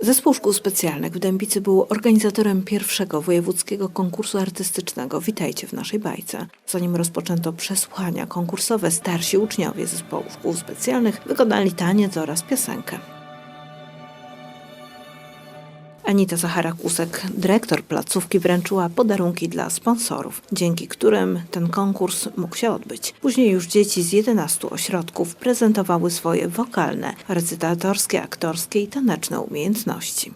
Zespół Szkół Specjalnych w Dębicy był organizatorem pierwszego wojewódzkiego konkursu artystycznego. Witajcie w naszej bajce. Zanim rozpoczęto przesłuchania konkursowe, starsi uczniowie Zespołu Szkół Specjalnych wykonali taniec oraz piosenkę. Anita Zachara-Kusek, dyrektor placówki, wręczyła podarunki dla sponsorów, dzięki którym ten konkurs mógł się odbyć. Później już dzieci z 11 ośrodków prezentowały swoje wokalne, recytatorskie, aktorskie i taneczne umiejętności.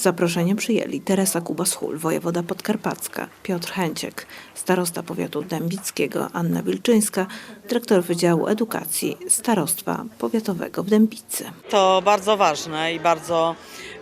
Zaproszenie przyjęli Teresa Kuba-Schul, wojewoda podkarpacka, Piotr Chęciek, starosta powiatu dębickiego, Anna Wilczyńska, dyrektor Wydziału Edukacji Starostwa Powiatowego w Dębicy. To bardzo ważne i bardzo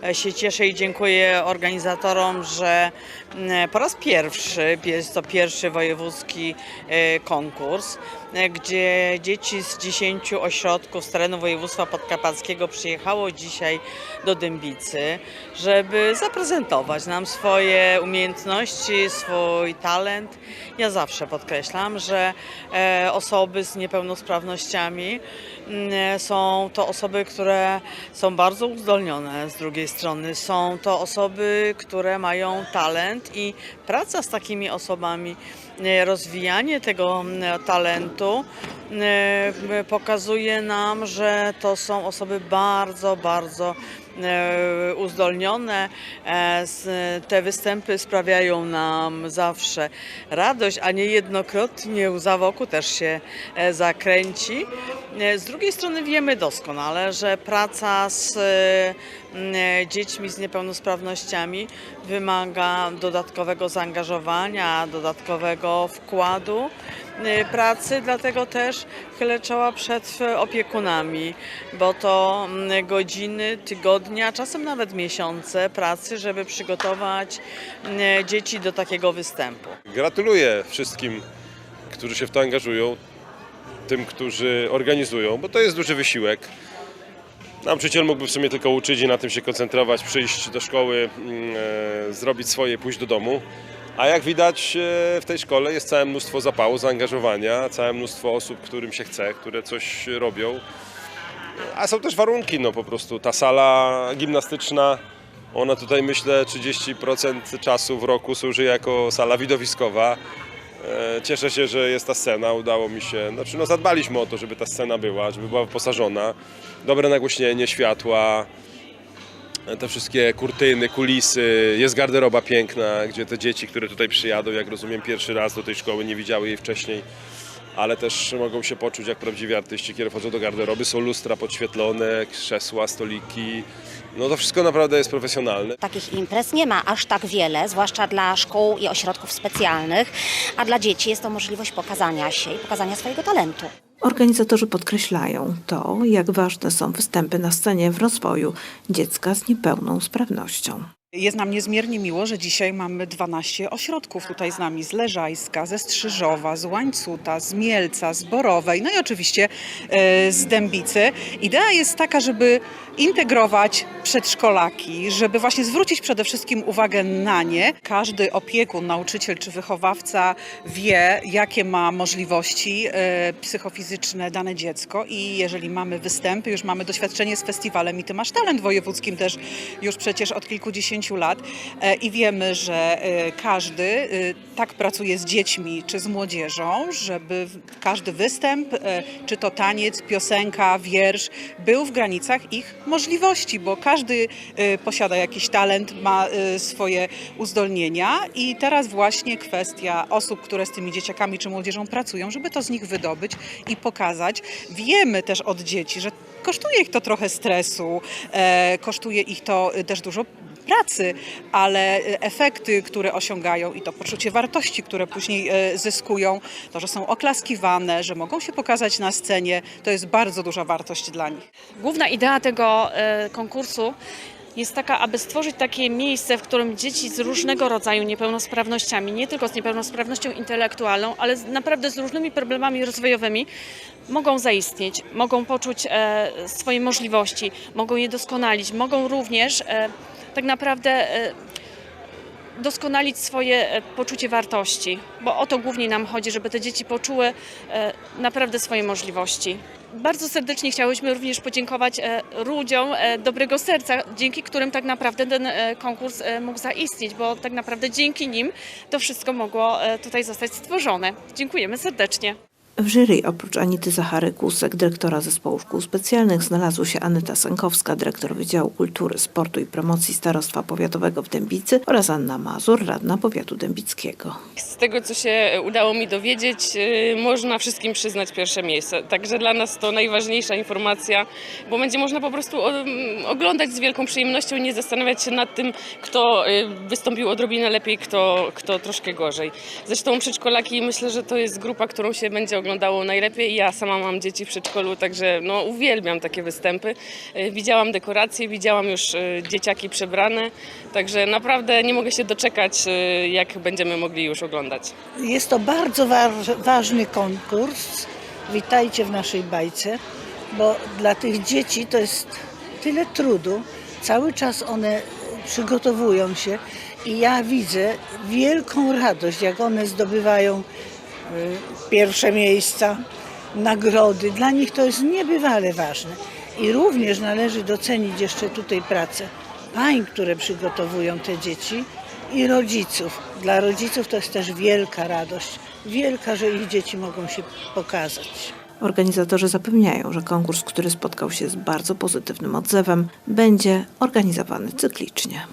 e, się cieszę i dziękuję organizatorom, że mm, po raz pierwszy, jest to pierwszy wojewódzki e, konkurs, e, gdzie dzieci z 10 ośrodków z terenu województwa podkarpackiego przyjechało dzisiaj do Dębicy, żeby zaprezentować nam swoje umiejętności, swój talent. Ja zawsze podkreślam, że e, osoby z niepełnosprawnościami mm, są to osoby, które są bardzo uzdolnione z drugiej strony. Są to osoby, które mają talent i praca z takimi osobami, e, rozwijanie tego talentu e, pokazuje nam, że to są osoby bardzo, bardzo e, uzdolnione. E, Te występy sprawiają nam zawsze radość, a niejednokrotnie łza wokół też się e, zakręci. E, Z drugiej strony wiemy doskonale, że praca z e, e, dziećmi z niepełnosprawnościami wymaga dodatkowego zaangażowania, dodatkowego wkładu e, pracy, dlatego też chylę czoła przed e, opiekunami, bo to godziny, tygodnia, czasem nawet miesiące pracy, żeby przygotować dzieci do takiego występu. Gratuluję wszystkim, którzy się w to angażują, tym, którzy organizują, bo to jest duży wysiłek. Nauczyciel mógłby w sumie tylko uczyć i na tym się koncentrować, przyjść do szkoły, mm, e, zrobić swoje, pójść do domu. A jak widać e, w tej szkole jest całe mnóstwo zapału, zaangażowania, całe mnóstwo osób, którym się chce, które coś robią. A są też warunki, no po prostu ta sala gimnastyczna, ona tutaj myślę 30% czasu w roku służy jako sala widowiskowa. E, Cieszę się, że jest ta scena, udało mi się, znaczy no zadbaliśmy o to, żeby ta scena była, żeby była wyposażona. Dobre nagłośnienie, światła, e, te wszystkie kurtyny, kulisy, jest garderoba piękna, gdzie te dzieci, które tutaj przyjadą, jak rozumiem pierwszy raz do tej szkoły, nie widziały jej wcześniej, ale też mogą się poczuć jak prawdziwi artyści, kiedy wchodzą do garderoby. Są lustra podświetlone, krzesła, stoliki. No to wszystko naprawdę jest profesjonalne. Takich imprez nie ma aż tak wiele, zwłaszcza dla szkół i ośrodków specjalnych, a dla dzieci jest to możliwość pokazania się i pokazania swojego talentu. Organizatorzy podkreślają to, jak ważne są występy na scenie w rozwoju dziecka z niepełną sprawnością. Jest nam niezmiernie miło, że dzisiaj mamy 12 ośrodków tutaj z nami, z Leżajska, ze Strzyżowa, z Łańcuta, z Mielca, z Borowej, no i oczywiście e, z Dębicy. Idea jest taka, żeby integrować przedszkolaki, żeby właśnie zwrócić przede wszystkim uwagę na nie. Każdy opiekun, nauczyciel czy wychowawca wie, jakie ma możliwości e, psychofizyczne dane dziecko i jeżeli mamy występy, już mamy doświadczenie z festiwalem i Ty masz talent wojewódzkim też już przecież od kilkudziesięciu lat e, i wiemy, że e, każdy e, tak pracuje z dziećmi czy z młodzieżą, żeby każdy występ, czy to taniec, piosenka, wiersz, był w granicach ich możliwości, bo każdy posiada jakiś talent, ma swoje uzdolnienia i teraz właśnie kwestia osób, które z tymi dzieciakami czy młodzieżą pracują, żeby to z nich wydobyć i pokazać. Wiemy też od dzieci, że kosztuje ich to trochę stresu, kosztuje ich to też dużo pracy, ale e, efekty, które osiągają i to poczucie wartości, które później e, zyskują, to, że są oklaskiwane, że mogą się pokazać na scenie, to jest bardzo duża wartość dla nich. Główna idea tego e, konkursu jest taka, aby stworzyć takie miejsce, w którym dzieci z różnego rodzaju niepełnosprawnościami, nie tylko z niepełnosprawnością intelektualną, ale naprawdę z różnymi problemami rozwojowymi, mogą zaistnieć, mogą poczuć swoje możliwości, mogą je doskonalić, mogą również tak naprawdę e, doskonalić swoje e, poczucie wartości, bo o to głównie nam chodzi, żeby te dzieci poczuły e, naprawdę swoje możliwości. bardzo serdecznie chciałyśmy również podziękować ludziom dobrego serca, dzięki którym tak naprawdę ten konkurs mógł zaistnieć, bo tak naprawdę dzięki nim to wszystko mogło tutaj zostać stworzone. Dziękujemy serdecznie. W jury oprócz Anity Zachary Kusek, dyrektora zespołu szkół specjalnych, znalazły się Aneta Sękowska, dyrektor Wydziału Kultury, Sportu i Promocji Starostwa Powiatowego w Dębicy oraz Anna Mazur, radna powiatu dębickiego. Z tego, co się udało mi dowiedzieć, y, można wszystkim przyznać pierwsze miejsce. Także dla nas to najważniejsza informacja, bo będzie można po prostu oglądać z wielką przyjemnością i nie zastanawiać się nad tym, kto y, wystąpił odrobinę lepiej, kto, kto troszkę gorzej. Zresztą przedszkolaki myślę, że to jest grupa, którą się będzie oglądało najlepiej. Ja sama mam dzieci w przedszkolu, także no, uwielbiam takie występy. Y, Widziałam dekoracje, widziałam już y, dzieciaki przebrane, także naprawdę nie mogę się doczekać, y, jak będziemy mogli już oglądać. Jest to bardzo waż, ważny konkurs. Witajcie w naszej bajce, bo dla tych dzieci to jest tyle trudu. Cały czas one przygotowują się i ja widzę wielką radość, jak one zdobywają pierwsze miejsca, nagrody. Dla nich to jest niebywale ważne. I również należy docenić jeszcze tutaj pracę pań, które przygotowują te dzieci i rodziców. Dla rodziców to jest też wielka radość. Wielka, że ich dzieci mogą się pokazać. Organizatorzy zapewniają, że konkurs, który spotkał się z bardzo pozytywnym odzewem, będzie organizowany cyklicznie.